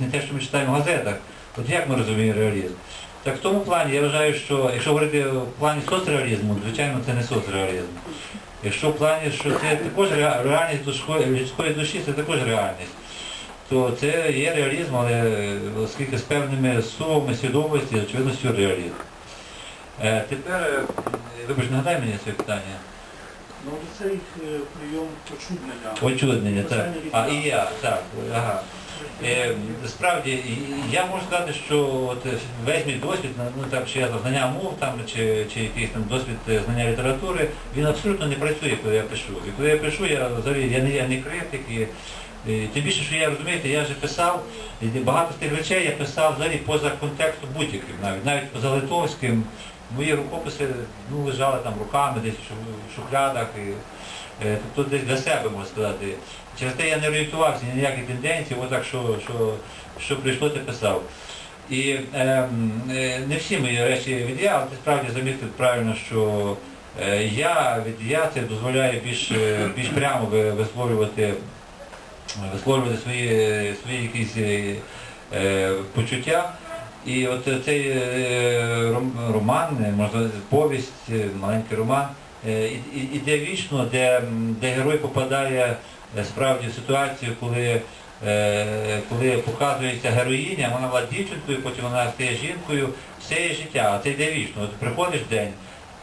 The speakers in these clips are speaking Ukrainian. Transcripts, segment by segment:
не те, що ми читаємо в газетах. От як ми розуміємо реалізм? Так в тому плані я вважаю, що якщо говорити в плані соцреалізму, звичайно, це не соцреалізм. Якщо в плані, що це також реальність людської, душі, це також реальність, то це є реалізм, але е, оскільки з певними сумами свідомості, очевидно, сюрреалізм. Е, тепер, е, вибач, нагадай мені це питання. Ну, цей е, прийом очуднення. Очуднення, так. А і я, так, ага. Е, справді, я можу сказати, що от весь мій досвід, ну там чи я знання мов там, чи, чи якийсь там досвід е, знання літератури, він абсолютно не працює, коли я пишу. І коли я пишу, я взагалі я не, я не критик. І, і, тим більше, що я розумієте, я вже писав, і багато з тих речей я писав взагалі поза контекстом будь-яким, навіть навіть поза литовським. Мої рукописи ну, лежали там руками десь в шухлядах. І, е, тобто десь для себе можна сказати. Через те я не орієнтувався ні ніякі тенденції, отак, що, що, що прийшло, те писав. І ем, е, не всі мої речі від але ти справді замітив правильно, що е, я від це дозволяє більш, е, більш прямо висловлювати, висловлювати свої, свої якісь е, е, почуття. І от цей е, ром- роман, е, можна повість, е, маленький роман, іде вічно, де, де герой попадає справді в ситуацію, коли, коли показується героїня, вона була дівчинкою, потім вона стає жінкою, все її життя, а це йде вічно. От приходиш день.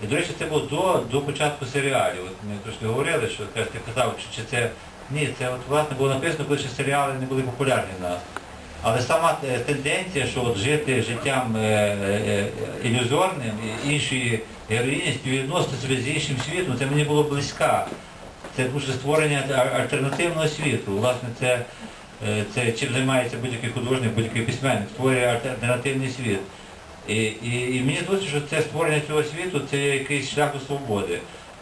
І, до речі, це було до, до початку серіалів. От ми трошки говорили, що ти казав, чи, чи це. Ні, це от власне було написано, коли ще серіали не були популярні в нас. Але сама е, тенденція, що от жити життям е, е, ілюзорним, і іншої героїні співвідносити себе з іншим світом, це мені було близька. Це дуже створення альтернативного світу. Власне, це, це чим займається будь-який художник, будь-який письменник, створює альтернативний світ. І, і, і мені здається, що це створення цього світу це якийсь шлях до свободи.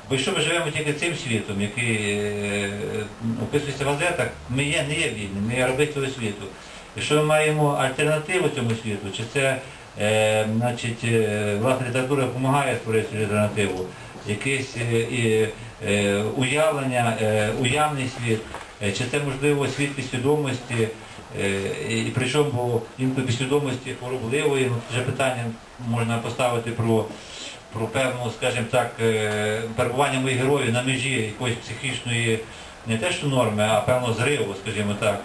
Бо якщо ми живемо тільки цим світом, який е, описується в газетах, ми є, не є вільними, ми є раби цього світу. Якщо ми маємо альтернативу цьому світу, чи це е, значить, е, власне література допомагає створити альтернативу, якесь е, е, уявлення, е, уявний світ, е, чи це можливо світ підсвідомості, е, і, і причому інколи підсвідомості хворобливої, ну, вже питання можна поставити про, про певну, скажімо так, е, перебування моїх героїв на межі якоїсь психічної, не те що норми, а певного зриву, скажімо так.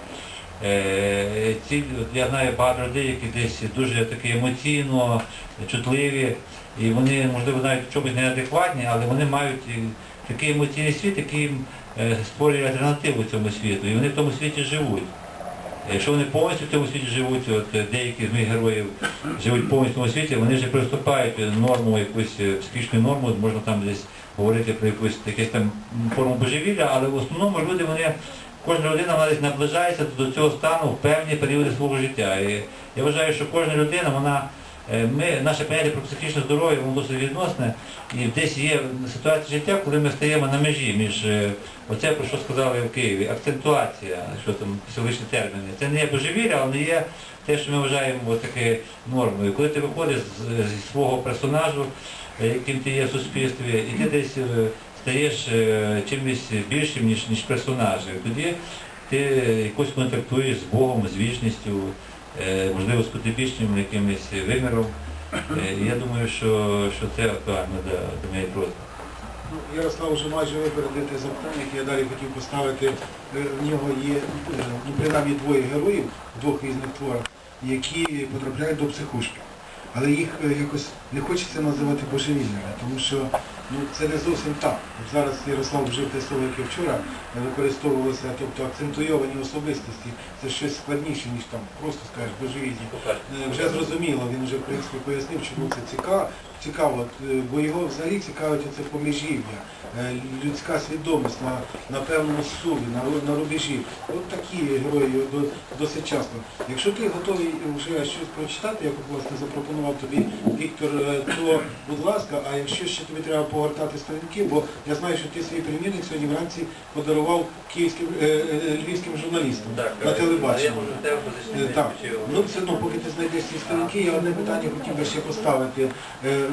Е, Ці, от я знаю багато людей, які десь дуже такі емоційно чутливі, і вони, можливо, навіть в чомусь неадекватні, але вони мають такий емоційний світ, який їм е, створює альтернативу цьому світу, і вони в тому світі живуть. Якщо вони повністю в цьому світі живуть, от е, деякі з моїх героїв живуть повністю в цьому світі, вони вже приступають норму, якусь е, психічну норму, можна там десь говорити про якусь якусь там форму божевілля, але в основному люди вони кожна людина вона десь наближається до цього стану в певні періоди свого життя. І я вважаю, що кожна людина, вона, е, ми, наше поняття про психічне здоров'я, воно досить відносне, і десь є ситуація життя, коли ми стаємо на межі між е, оце, про що сказали в Києві, акцентуація, що там психологічні терміни. Це не є божевілля, але є те, що ми вважаємо таке нормою. Коли ти виходиш зі свого персонажу, е, яким ти є в суспільстві, і ти десь стаєш е, чимось більшим, ніж, ніж персонаж. І Тоді ти якось контактуєш з Богом, з вічністю, е, можливо, з кутибічним якимось виміром. Е, Я думаю, що, що це актуально для, моєї просьби. Ну, Ярослав вже майже випередив те запитання, яке я далі хотів поставити. В нього є ну, принаймні двоє героїв в двох різних творах, які потрапляють до психушки. Але їх якось не хочеться називати божевільними, тому що ну, це не зовсім так. От зараз Ярослав вжив те слово, яке вчора е, використовувалося, тобто акцентуйовані особистості, це щось складніше, ніж там просто скажеш божевільні. Е, Вже зрозуміло, він вже в принципі пояснив, чому це цікаво, цікаво, е, бо його взагалі цікавить оце поміжів'я, е, людська свідомість на, на певному суві, на, на рубежі. От такі герої досить часто. Якщо ти готовий вже щось прочитати, як власне запропонував тобі Віктор, е, то будь ласка, а якщо ще тобі треба погортати сторінки, бо я знаю, що ти свій примірник сьогодні вранці подарував київським львівським журналістам на телебаченні. Так, ну все одно, поки ти знайдеш ці сторінки, я одне питання хотів би ще поставити.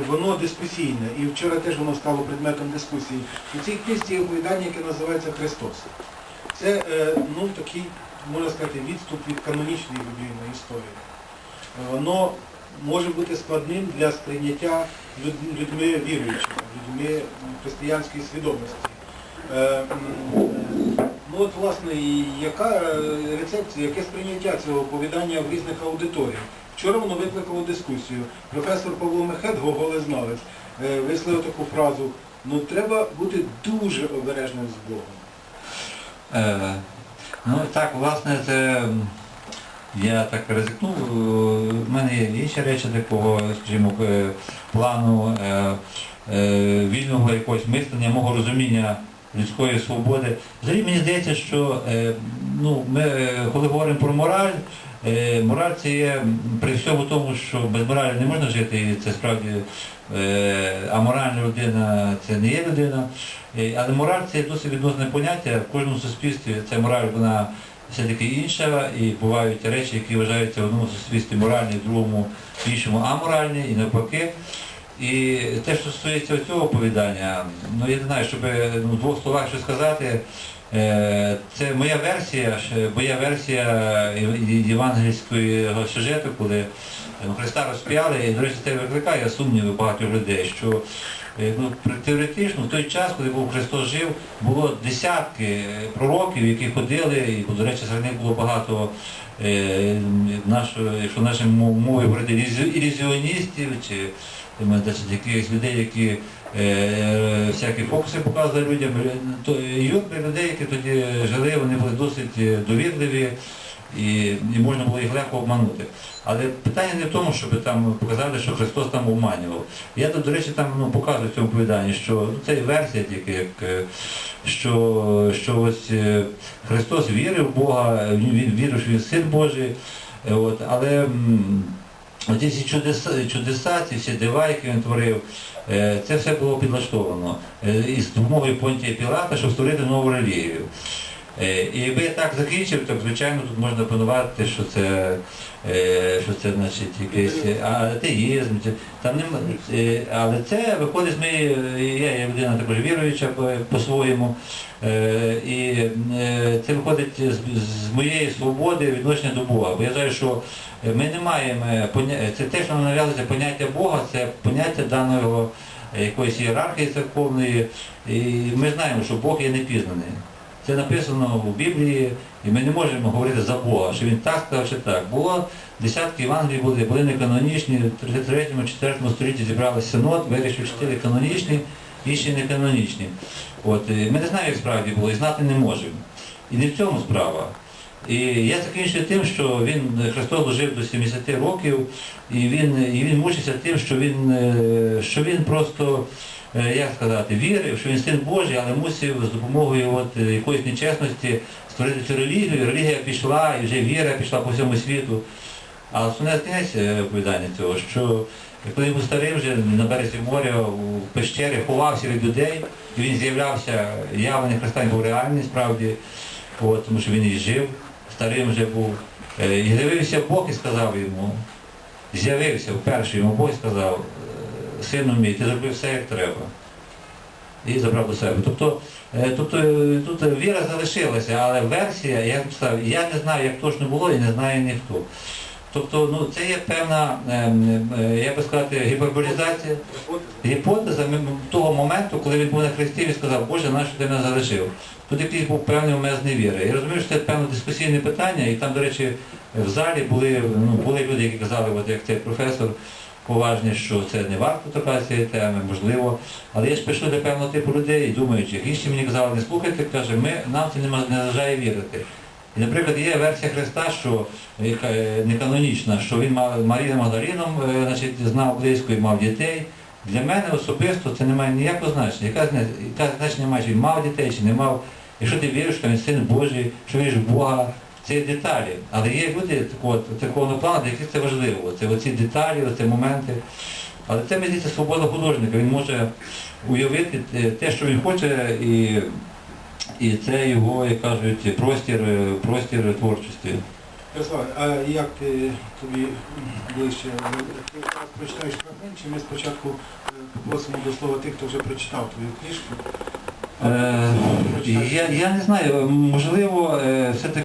Воно дискусійне, і вчора теж воно стало предметом дискусії. У цій книжці є оповідання, яке називається Христос. Це е, ну, такий можна сказати, відступ від канонічної біблійної історії. Воно може бути складним для сприйняття людьми віруючими, людьми християнської свідомості. Е, Ну от, власне, яка е, рецепція, яке сприйняття цього оповідання в різних аудиторіях? Вчора воно викликало дискусію. Професор Павло Мехет, гоголезнавець, е, висловив таку фразу, ну треба бути дуже обережним з Богом. Е, ну так, власне, це я так ризикнув. Е, В мене є інші речі такого, скажімо, е, плану е, е, вільного якогось мислення, мого розуміння людської свободи. Взагалі мені здається, що е, ну, ми, е, коли говоримо про мораль, е, мораль це є при всьому тому, що без моралі не можна жити, і це справді аморальна людина це не є людина. Але мораль це досить відносне поняття. В кожному суспільстві ця мораль вона все-таки інша, і бувають речі, які вважаються в одному суспільстві моральні, в другому в іншому аморальні і навпаки. І те, що стосується цього оповідання, ну я не знаю, щоб ну, в двох словах що сказати, е, це моя версія, моя версія єв- єв- євангельського сюжету, коли Христа розп'яли, і, до речі, це викликає сумніви багатьох людей, що ну, теоретично в той час, коли був Христос жив, було десятки е, пророків, які ходили, і, до речі, серед них було багато е, нашої, якщо нашою мов- мовою говорити, ілюзі- ілюзіоністів чи е, значить, якихось людей, які е, всякі фокуси показували людям, Е, то юрби людей, які тоді жили, вони були досить е, довірливі і, і можна було їх легко обманути. Але питання не в тому, щоб там показати, що Христос там обманював. Я до речі, там ну, показую в цьому повіданні, що ну, це версія тільки, як, е, що, що ось е, Христос вірив в Бога, він вірив, що він син Божий, е, от, але м, Оці всі чудеса, чудеса, ці всі дива, які він творив, це все було підлаштовано із допомогою Понтія Пілата, щоб створити нову релігію. Е, І якби я так закінчив, то звичайно тут можна планувати, що це, е, що це значить якийсь атеїзм. Там нема, е, але це виходить моєї, я є людина також віруюча по- по-своєму, і це виходить з, моєї свободи відношення до Бога. Бо я знаю, що ми не маємо поня- це те, що нам нав'язується поняття Бога, це поняття даного якоїсь ієрархії церковної. І ми знаємо, що Бог є непізнаний. Це написано в Біблії, і ми не можемо говорити за Бога, що він так сказав чи так. Було десятки Євангелій були, були неканонічні, в 33-4 столітті зібралися синод, вирішив чотири канонічні, інші не канонічні. От, ми не знаємо, як справді було, і знати не можемо. І не в цьому справа. І я закінчую тим, що він, Христос дожив до 70 років, і він, і він мучився тим, що він, е, що він просто, е, як сказати, вірив, що він син Божий, але мусив з допомогою от, якоїсь нечесності створити цю релігію. Релігія пішла, і вже віра пішла по всьому світу. А основне кінець е, оповідання цього, що коли він був старий вже на березі моря у пещері ховався від людей, і він з'являвся, явлений Христа був реальний справді, от, тому що він і жив, старим вже був. Е, І з'явився Бог і сказав йому, з'явився вперше йому Бог і сказав, «Е, сину мій, ти зробив все як треба. І забрав до себе. Тобто, е, тобто тут віра залишилася, але версія, я б сказав, я не знаю, як точно було і не знає ніхто. Тобто, ну, це є певна, ем, е, я би сказати, гіперболізація, гіпотеза того моменту, коли він був на хресті і сказав, Боже, нащо ти мене залишив? Тут якийсь був певний момент невіри. Я розумію, що це певне дискусійне питання, і там, до речі, в залі були, ну, були люди, які казали, от як цей професор, поважні, що це не варто торкатися цієї теми, можливо. Але я ж пишу для певного типу людей, думаючих. Інші мені казали, не слухайте, каже, ми, нам це не заважає вірити. І, наприклад, є версія Христа, що яка е, не канонічна, що він мав Марією Магдаліном е, значить, знав близько і мав дітей. Для мене особисто це не має ніякого значення. Яке зна- яке значення має, чи він мав дітей, чи не мав. Якщо ти віриш, що він син Божий, що віриш в Бога, це деталі. Але є люди такого такого плану, для яких це важливо. Це оці деталі, оці моменти. Але це мені здається свобода художника. Він може уявити те, що він хоче, і, і це його, як кажуть, простір, е, простір творчості. Ярослав, а як ти тобі ближче? Прочитаєш фрагмент, чи ми спочатку е, попросимо до слова тих, хто вже прочитав твою книжку? Е, я, я не знаю, можливо, е, все-таки